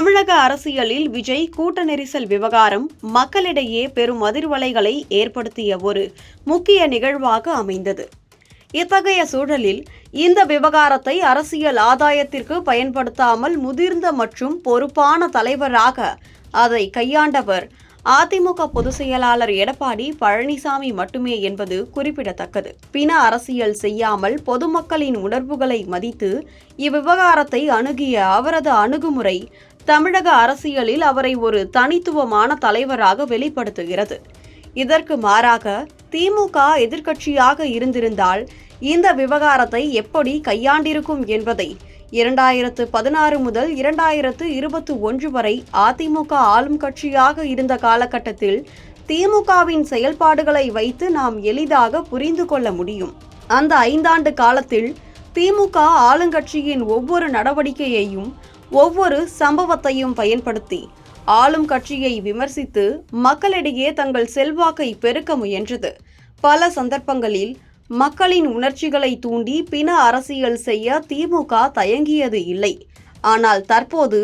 தமிழக அரசியலில் விஜய் கூட்ட நெரிசல் விவகாரம் மக்களிடையே பெரும் அதிர்வலைகளை ஏற்படுத்திய ஒரு முக்கிய நிகழ்வாக அமைந்தது. இத்தகைய சூழலில் இந்த விவகாரத்தை அரசியல் ஆதாயத்திற்கு பயன்படுத்தாமல் முதிர்ந்த மற்றும் பொறுப்பான தலைவராக அதை கையாண்டவர் அதிமுக பொதுச் செயலாளர் எடப்பாடி பழனிசாமி மட்டுமே என்பது குறிப்பிடத்தக்கது. பின அரசியல் செய்யாமல் பொதுமக்களின் உணர்வுகளை மதித்து இவ்விவகாரத்தை அணுகிய அவரது அணுகுமுறை தமிழக அரசியலில் அவரை ஒரு தனித்துவமான தலைவராக வெளிப்படுத்துகிறது. இதற்கு மாறாக திமுக எதிர்க்கட்சியாக இருந்திருந்தால் இந்த விவகாரத்தை எப்படி கையாண்டிருக்கும் என்பதை இரண்டாயிரத்து பதினாறு முதல் இரண்டாயிரத்து இருபத்தி ஒன்று வரை அதிமுக ஆளும் கட்சியாக இருந்த காலகட்டத்தில் திமுகவின் செயல்பாடுகளை வைத்து நாம் எளிதாக புரிந்து கொள்ள முடியும். அந்த ஐந்தாண்டு காலத்தில் திமுக ஆளுங்கட்சியின் ஒவ்வொரு நடவடிக்கையையும் ஒவ்வொரு சம்பவத்தையும் பயன்படுத்தி ஆளும் கட்சியை விமர்சித்து மக்களிடையே தங்கள் செல்வாக்கை பெருக்க முயன்றது. பல சந்தர்ப்பங்களில் மக்களின் உணர்ச்சிகளை தூண்டி பின அரசியல் செய்ய திமுக தயங்கியது இல்லை. ஆனால் தற்போது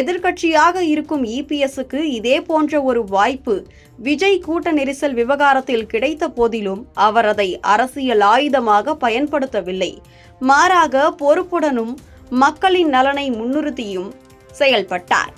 எதிர்க்கட்சியாக இருக்கும் இபிஎஸ்க்கு இதே போன்ற ஒரு வாய்ப்பு விஜய் கூட்ட நெரிசல் விவகாரத்தில் கிடைத்த போதிலும் அவர் அதை அரசியல் ஆயுதமாக பயன்படுத்தவில்லை. மாறாக பொறுப்புடனும் மக்களின் நலனை முன்னிறுத்தியும் செயல்பட்டார்.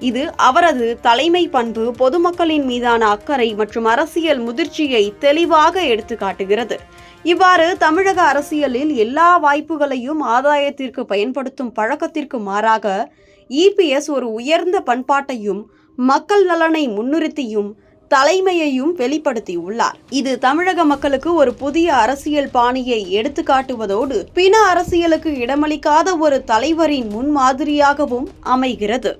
இது அவரது தலைமை பண்பு பொதுமக்களின் மீதான அக்கறை மற்றும் அரசியல் முதிர்ச்சியை தெளிவாக எடுத்து காட்டுகிறது இவ்வாறு தமிழக அரசியலில் எல்லா வாய்ப்புகளையும் ஆதாயத்திற்கு பயன்படுத்தும் பழக்கத்திற்கு மாறாக இபிஎஸ் ஒரு உயர்ந்த பண்பாட்டையும் மக்கள் நலனை முன்னிறுத்தியும் தலைமையையும் வெளிப்படுத்தியுள்ளார். இது தமிழக மக்களுக்கு ஒரு புதிய அரசியல் பாணியை எடுத்துக்காட்டுவதோடு பின அரசியலுக்கு இடமளிக்காத ஒரு தலைவரின் முன்மாதிரியாகவும் அமைகிறது.